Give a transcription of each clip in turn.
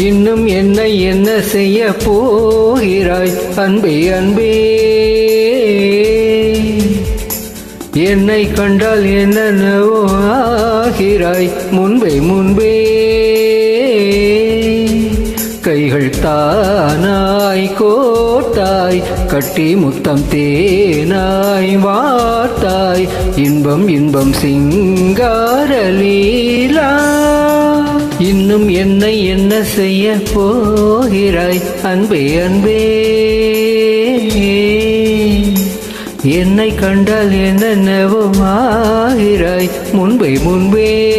இன்னும் என்னை என்ன செய்ய போகிறாய்? அன்பே அன்பே. என்னை கண்டால் என்னென்னவோ ஆகிறாய்? முன்பே முன்பே. கைகள் தானாய் கோட்டாய் கட்டி முத்தம் தேனாய் வார்த்தாய். இன்பம் இன்பம் சிங்காரலீலா இன்னும் என்னை என்ன செய்ய போகிறாய்? அன்பே அன்பே. என்னை கண்டால் என்னென்னவோ ஆகிறாய்? முன்பே முன்பே.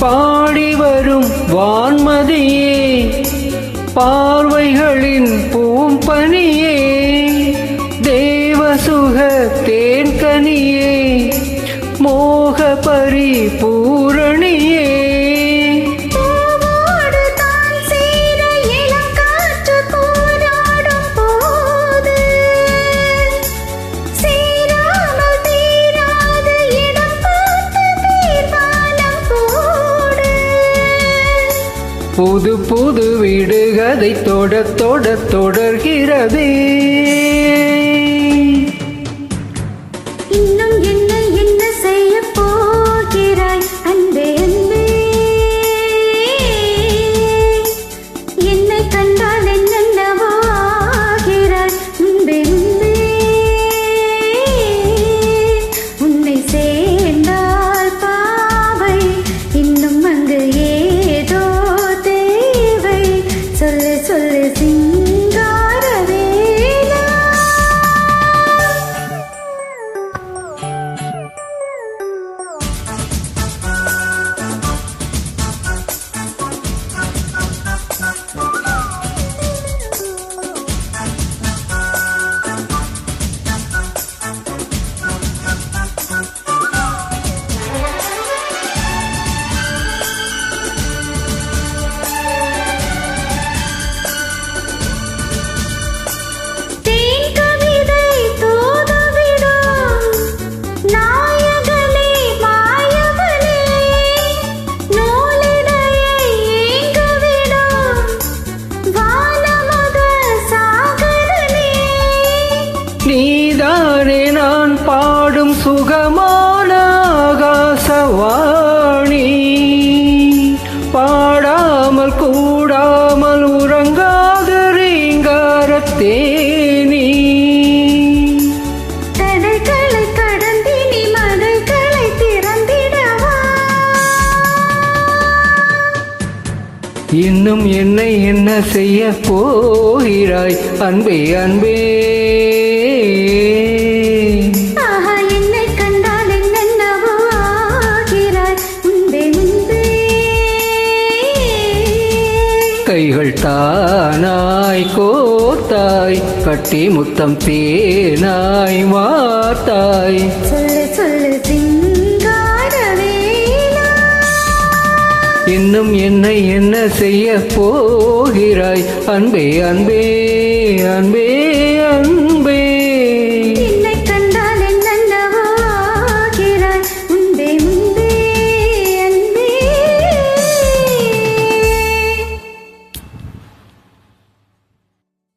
பாடி வரும் வான்மதியே பார்வைகளின் பூம்பனியே புது புது விடுகதை தொட தொட தொடர்கிறதே. சுகமான ஆகாசவாணி பாடாமல் கூடாமல் உறங்காத ரீங்காரத்தேனி. தடைகளை கடந்தினி மலைகளை திறந்திடவா? இன்னும் என்னை என்ன செய்ய போகிறாய்? அன்பே அன்பே. கைகள் தானாய் கோத்தாய் கட்டி முத்தம் தேனாய் வார்த்தாய் சொல்லு சொல்லு இன்னும் என்னை என்ன செய்ய போகிறாய்? அன்பே அன்பே அன்பே.